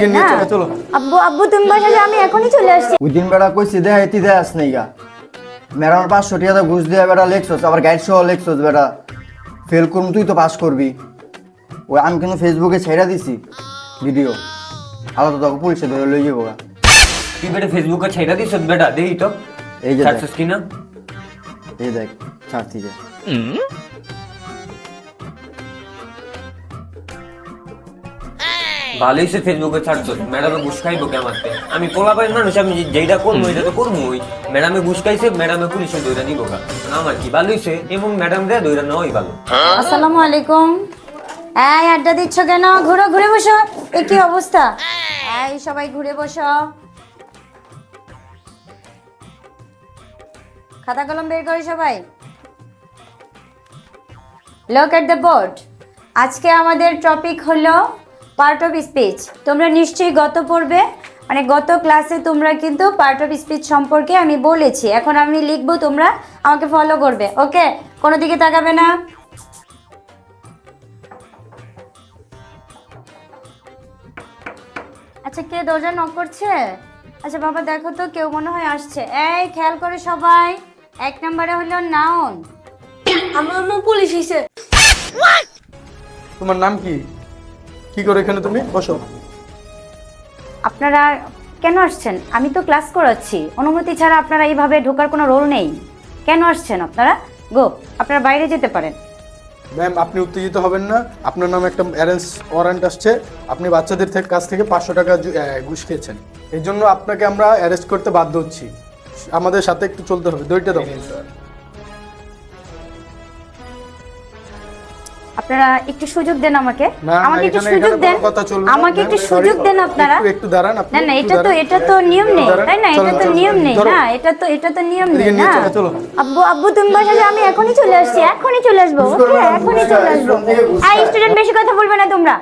এদিকে নিয়ে চলো, চলো। আব্বু আব্বু তুমি বসে যাও, আমি এখনই চলে আসছি। ওই দিন বেড়া কইছি এটি দেয়া আস নাই গা। ম্যাডামের পাঁচশো টাকা তো ঘুষ দিয়ে বেড়া লেখছস আবার গাইড সহ লেখছস বেড়া। ফেল করুম তুই তো পাস করবি। ওই আমি কিন্তু ফেসবুকে ছেড়ে দিছি ভিডিও। আলাদা তোকে পুলিশে ধরে লই যাব গা। তুই বেটা ফেসবুকে ছেড়ে দিস বেটা দেখি তো। এই যে। ছাড়ছিস কিনা? এই দেখ ছাড় থেকে ভালোই সে ফেসবুকে ছাড়ছো ম্যাডামে ঘুষ খাইবো কে আমি পোলা পাই মানুষ আমি করব এটা তো করব ওই ম্যাডামে ঘুষ খাইছে ম্যাডামে পুলিশে দইরা দিব গা। আমার কি ভালোই সে? এবং ম্যাডাম রে দইরা নেওয়াই ভালো। আসসালামু আলাইকুম। এই আড্ডা দিচ্ছ কেন? ঘুরো ঘুরে বসো। এ কি অবস্থা? এই সবাই ঘুরে বসো। খাতা কলম বের করে সবাই। লুক এট দ্য বোর্ড আজকে আমাদের টপিক হলো পার্ট অফ স্পিচ তোমরা নিশ্চয়ই গত পড়বে মানে গত ক্লাসে তোমরা কিন্তু পার্ট অফ স্পিচ সম্পর্কে আমি বলেছি। এখন আমি লিখব তোমরা আমাকে ফলো করবে ওকে কোনো দিকে তাকাবে না? আচ্ছা কে দরজা নক করছে? আচ্ছা বাবা দেখো তো কেউ মনে হয় আসছে। এই খেয়াল করে সবাই। এক নম্বরে হলো নাউন আমার পুলিশ হিসেবে তোমার নাম কি? কি করে এখানে তুমি? বসো। আপনারা কেন আসছেন? আমি তো ক্লাস করাচ্ছি। অনুমতি ছাড়া আপনারা এইভাবে ঢোকার কোনো রোল নেই। কেন আসছেন আপনারা? গো আপনারা বাইরে যেতে পারেন। ম্যাম আপনি উত্তেজিত হবেন না। আপনার নামে একটা অ্যারেঞ্জ ওয়ারেন্ট আসছে। আপনি বাচ্চাদের থেকে কাছ থেকে পাঁচশো টাকা ঘুষ খেয়েছেন। এই জন্য আপনাকে আমরা অ্যারেস্ট করতে বাধ্য হচ্ছি। আমাদের সাথে একটু চলতে হবে। দুইটা দাও। আপনারা একটু সুযোগ দেন আমাকে। আমাকে একটু সুযোগ দেন। আমাকে একটু সুযোগ দেন আপনারা। একটু- দাঁড়ান আপনি, না না এটা তো এটা তো নিয়ম নেই। তাই না? এটা তো নিয়ম নেই। না এটা তো এটা তো নিয়ম নেই না। আব্বু আব্বু তুমি বসে যাও, আমি এখনই চলে আসছি এখনই চলে আসব ওকে? এখনি এখনই চলে আসব। আই আর স্টুডেন্ট বেশি কথা বলবে না তোমরা।